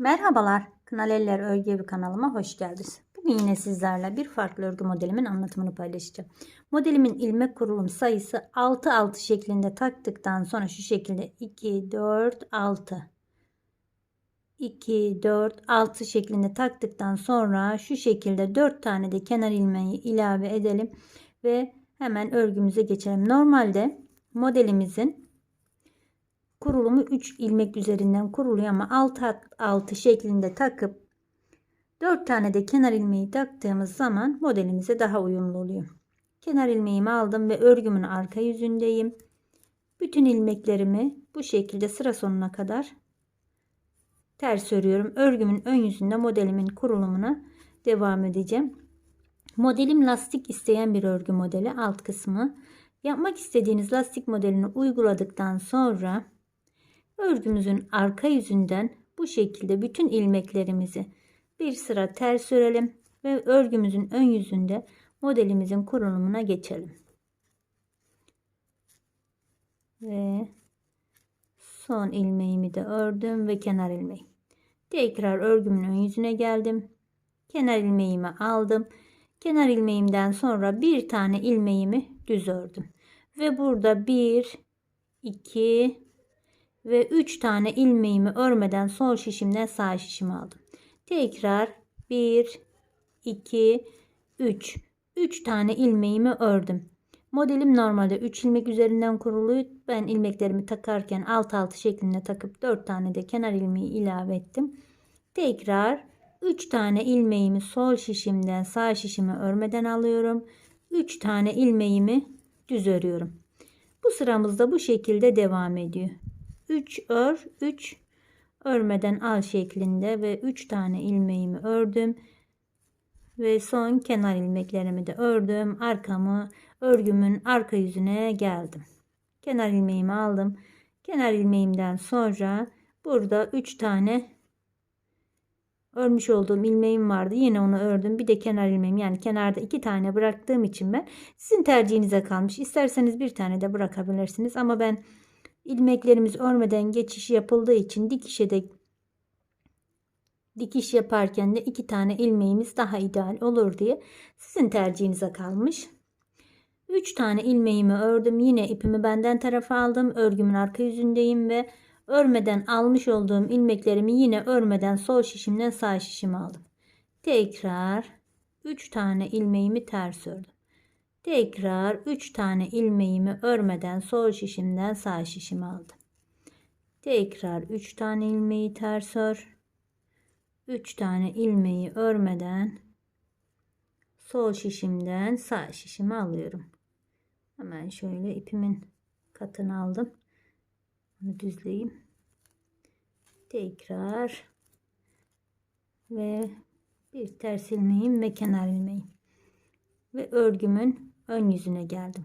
Merhabalar, Kınal Eller Örgü Evi kanalıma hoş geldiniz. Bugün yine sizlerle bir farklı örgü modelimin anlatımını paylaşacağım. Modelimin ilmek kurulum sayısı 6-6 şeklinde taktıktan sonra şu şekilde 2, 4, 6. 2, 4, 6 şeklinde taktıktan sonra şu şekilde 4 tane de kenar ilmeği ilave edelim ve hemen örgümüze geçelim. Normalde modelimizin kurulumu 3 ilmek üzerinden kuruluyor ama 6 6 şeklinde takıp 4 tane de kenar ilmeği taktığımız zaman modelimize daha uyumlu oluyor. Kenar ilmeğimi aldım ve örgümün arka yüzündeyim. Bütün ilmeklerimi bu şekilde sıra sonuna kadar ters örüyorum. Örgümün ön yüzünde modelimin kurulumuna devam edeceğim. Modelim lastik isteyen bir örgü modeli alt kısmı. Yapmak istediğiniz lastik modelini uyguladıktan sonra örgümüzün arka yüzünden bu şekilde bütün ilmeklerimizi bir sıra ters örelim ve örgümüzün ön yüzünde modelimizin kurulumuna geçelim. Ve son ilmeğimi de ördüm ve kenar ilmeği. Tekrar örgümün ön yüzüne geldim. Kenar ilmeğimi aldım. Kenar ilmeğimden sonra bir tane ilmeğimi düz ördüm. Ve burada 1 2 ve 3 tane ilmeğimi örmeden sol şişimden sağ şişimi aldım. Tekrar 1 2 3 3 tane ilmeğimi ördüm. Modelim normalde 3 ilmek üzerinden kuruluyor. Ben ilmeklerimi takarken alt altı şeklinde takıp 4 tane de kenar ilmeği ilave ettim. Tekrar 3 tane ilmeğimi sol şişimden sağ şişime örmeden alıyorum. 3 tane ilmeğimi düz örüyorum. Bu sıramızda bu şekilde devam ediyor. 3 ör 3 örmeden al şeklinde ve 3 tane ilmeğimi ördüm. Ve son kenar ilmeklerimi de ördüm. Arkamı örgümün arka yüzüne geldim. Kenar ilmeğimi aldım. Kenar ilmeğimden sonra burada 3 tane örmüş olduğum ilmeğim vardı. Yine onu ördüm. Bir de kenar ilmeğim yani kenarda iki tane bıraktığım için ben sizin tercihinize kalmış. İsterseniz bir tane de bırakabilirsiniz. Ama ben ilmeklerimiz örmeden geçiş yapıldığı için dikişe de dikiş yaparken de iki tane ilmeğimiz daha ideal olur diye sizin tercihinize kalmış. 3 tane ilmeğimi ördüm. Yine ipimi benden tarafa aldım. Örgümün arka yüzündeyim ve örmeden almış olduğum ilmeklerimi yine örmeden sol şişimden sağ şişime aldım. Tekrar 3 tane ilmeğimi ters ördüm. Tekrar 3 tane ilmeğimi örmeden sol şişimden sağ şişime aldım. Tekrar 3 tane ilmeği ters ör. 3 tane ilmeği örmeden sol şişimden sağ şişimi alıyorum. Hemen şöyle ipimin katını aldım. Bunu düzleyeyim. Tekrar ve bir ters ilmeğim ve kenar ilmeğim. Ve örgümün ön yüzüne geldim.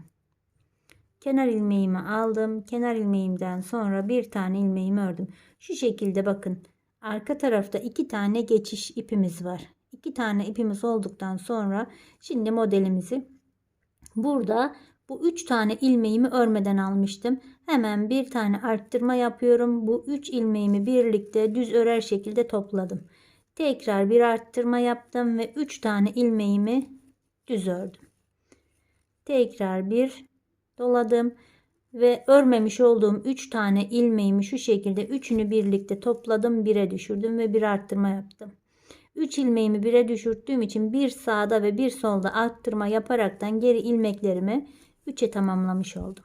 Kenar ilmeğimi aldım. Kenar ilmeğimden sonra bir tane ilmeğimi ördüm. Şu şekilde bakın. Arka tarafta iki tane geçiş ipimiz var. İki tane ipimiz olduktan sonra şimdi modelimizi burada bu üç tane ilmeğimi örmeden almıştım. Hemen bir tane arttırma yapıyorum. Bu üç ilmeğimi birlikte düz örer şekilde topladım. Tekrar bir arttırma yaptım ve üç tane ilmeğimi düz ördüm. Tekrar bir doladım ve örmemiş olduğum 3 tane ilmeğimi şu şekilde üçünü birlikte topladım. Bire düşürdüm ve bir arttırma yaptım. 3 ilmeğimi bire düşürttüğüm için bir sağda ve bir solda arttırma yaparaktan geri ilmeklerimi 3'e tamamlamış oldum.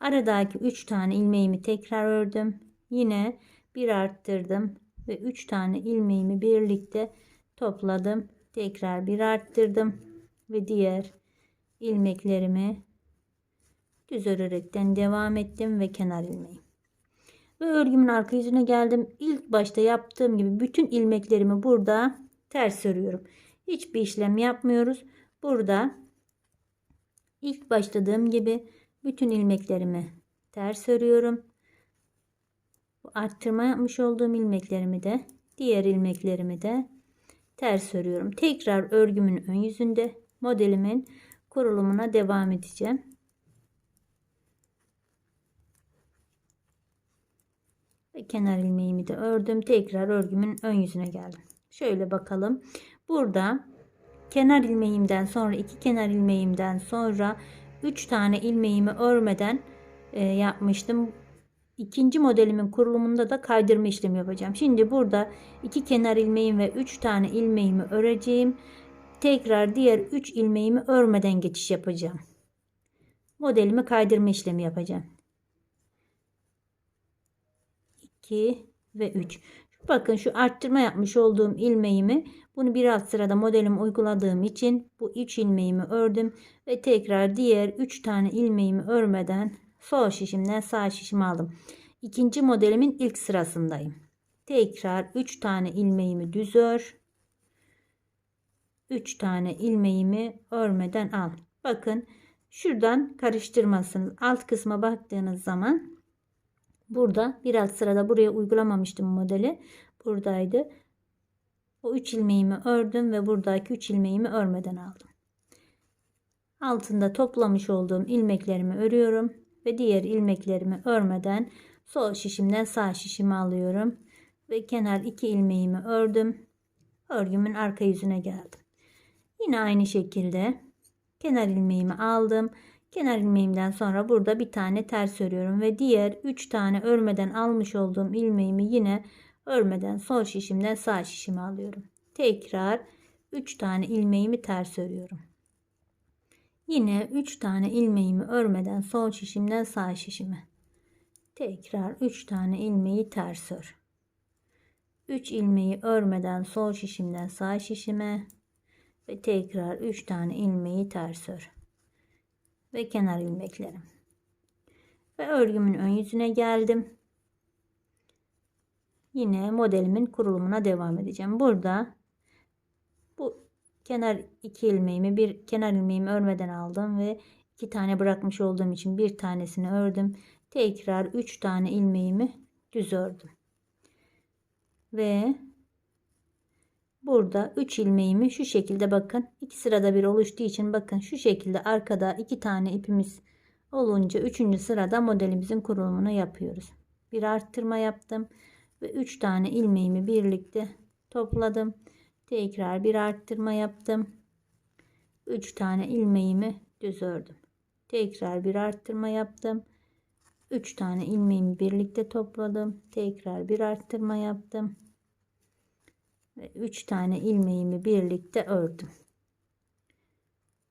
Aradaki 3 tane ilmeğimi tekrar ördüm. Yine bir arttırdım ve 3 tane ilmeğimi birlikte topladım. Tekrar bir arttırdım ve diğer ilmeklerimi düz örerekten devam ettim ve kenar ilmeği. Ve örgümün arka yüzüne geldim. İlk başta yaptığım gibi bütün ilmeklerimi burada ters örüyorum. Hiçbir işlem yapmıyoruz. Burada ilk başladığım gibi bütün ilmeklerimi ters örüyorum. Arttırma yapmış olduğum ilmeklerimi de diğer ilmeklerimi de ters örüyorum. Tekrar örgümün ön yüzünde modelimin kurulumuna devam edeceğim. Ve kenar ilmeğimi de ördüm. Tekrar örgümün ön yüzüne geldim. Şöyle bakalım. Burada kenar ilmeğimden sonra iki kenar ilmeğimden sonra 3 tane ilmeğimi örmeden e, yapmıştım. İkinci modelimin kurulumunda da kaydırma işlemi yapacağım. Şimdi burada iki kenar ilmeğim ve 3 tane ilmeğimi öreceğim. Tekrar diğer 3 ilmeğimi örmeden geçiş yapacağım. Modelimi kaydırma işlemi yapacağım. 2 ve 3. Bakın şu arttırma yapmış olduğum ilmeğimi bunu bir alt sırada modelimi uyguladığım için bu 3 ilmeğimi ördüm ve tekrar diğer 3 tane ilmeğimi örmeden sol şişimden sağ şişimi aldım. İkinci modelimin ilk sırasındayım. Tekrar 3 tane ilmeğimi düz ör. 3 tane ilmeğimi örmeden al. Bakın şuradan karıştırmasınız. Alt kısma baktığınız zaman burada bir alt sırada buraya uygulamamıştım modeli. Buradaydı. O 3 ilmeğimi ördüm ve buradaki 3 ilmeğimi örmeden aldım. Altında toplamış olduğum ilmeklerimi örüyorum ve diğer ilmeklerimi örmeden sol şişimden sağ şişimi alıyorum ve kenar 2 ilmeğimi ördüm. Örgümün arka yüzüne geldim. Yine aynı şekilde kenar ilmeğimi aldım. Kenar ilmeğimden sonra burada bir tane ters örüyorum ve diğer 3 tane örmeden almış olduğum ilmeğimi yine örmeden sol şişimden sağ şişimi alıyorum. Tekrar 3 tane ilmeğimi ters örüyorum. Yine 3 tane ilmeğimi örmeden sol şişimden sağ şişime. Tekrar 3 tane ilmeği ters ör. 3 ilmeği örmeden sol şişimden sağ şişime ve tekrar 3 tane ilmeği ters ör. Ve kenar ilmeklerim. Ve örgümün ön yüzüne geldim. Yine modelimin kurulumuna devam edeceğim. Burada bu kenar iki ilmeğimi bir kenar ilmeğimi örmeden aldım ve iki tane bırakmış olduğum için bir tanesini ördüm. Tekrar üç tane ilmeğimi düz ördüm. Ve burada 3 ilmeğimi şu şekilde bakın iki sırada bir oluştuğu için bakın şu şekilde arkada iki tane ipimiz olunca 3. sırada modelimizin kurulumunu yapıyoruz. Bir arttırma yaptım ve 3 tane ilmeğimi birlikte topladım. Tekrar bir arttırma yaptım. 3 tane ilmeğimi düz ördüm. Tekrar bir arttırma yaptım. 3 tane ilmeğimi birlikte topladım. Tekrar bir arttırma yaptım. Ve 3 tane ilmeğimi birlikte ördüm.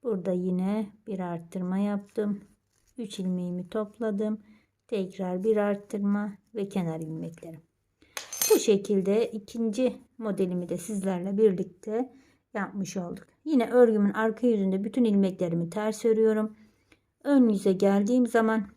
Burada yine bir arttırma yaptım. 3 ilmeğimi topladım. Tekrar bir arttırma ve kenar ilmeklerim. Bu şekilde ikinci modelimi de sizlerle birlikte yapmış olduk. Yine örgümün arka yüzünde bütün ilmeklerimi ters örüyorum. Ön yüze geldiğim zaman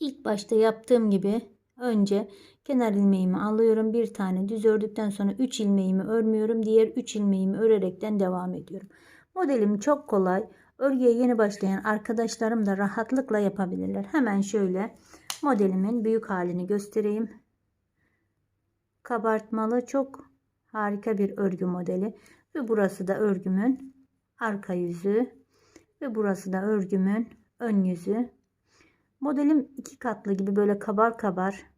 ilk başta yaptığım gibi önce kenar ilmeğimi alıyorum. Bir tane düz ördükten sonra 3 ilmeğimi örmüyorum. Diğer 3 ilmeğimi örerekten devam ediyorum. Modelim çok kolay. Örgüye yeni başlayan arkadaşlarım da rahatlıkla yapabilirler. Hemen şöyle modelimin büyük halini göstereyim kabartmalı çok harika bir örgü modeli ve burası da örgümün arka yüzü ve burası da örgümün ön yüzü modelim iki katlı gibi böyle kabar kabar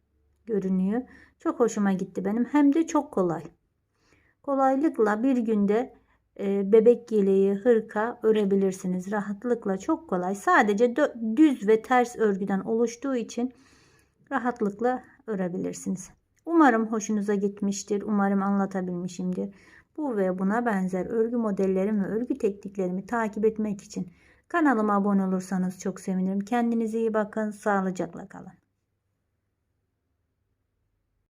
görünüyor çok hoşuma gitti benim hem de çok kolay kolaylıkla bir günde e, bebek yeleği hırka örebilirsiniz rahatlıkla çok kolay sadece düz ve ters örgüden oluştuğu için rahatlıkla örebilirsiniz Umarım hoşunuza gitmiştir. Umarım anlatabilmişimdir. Bu ve buna benzer örgü modellerimi ve örgü tekniklerimi takip etmek için kanalıma abone olursanız çok sevinirim. Kendinize iyi bakın. Sağlıcakla kalın.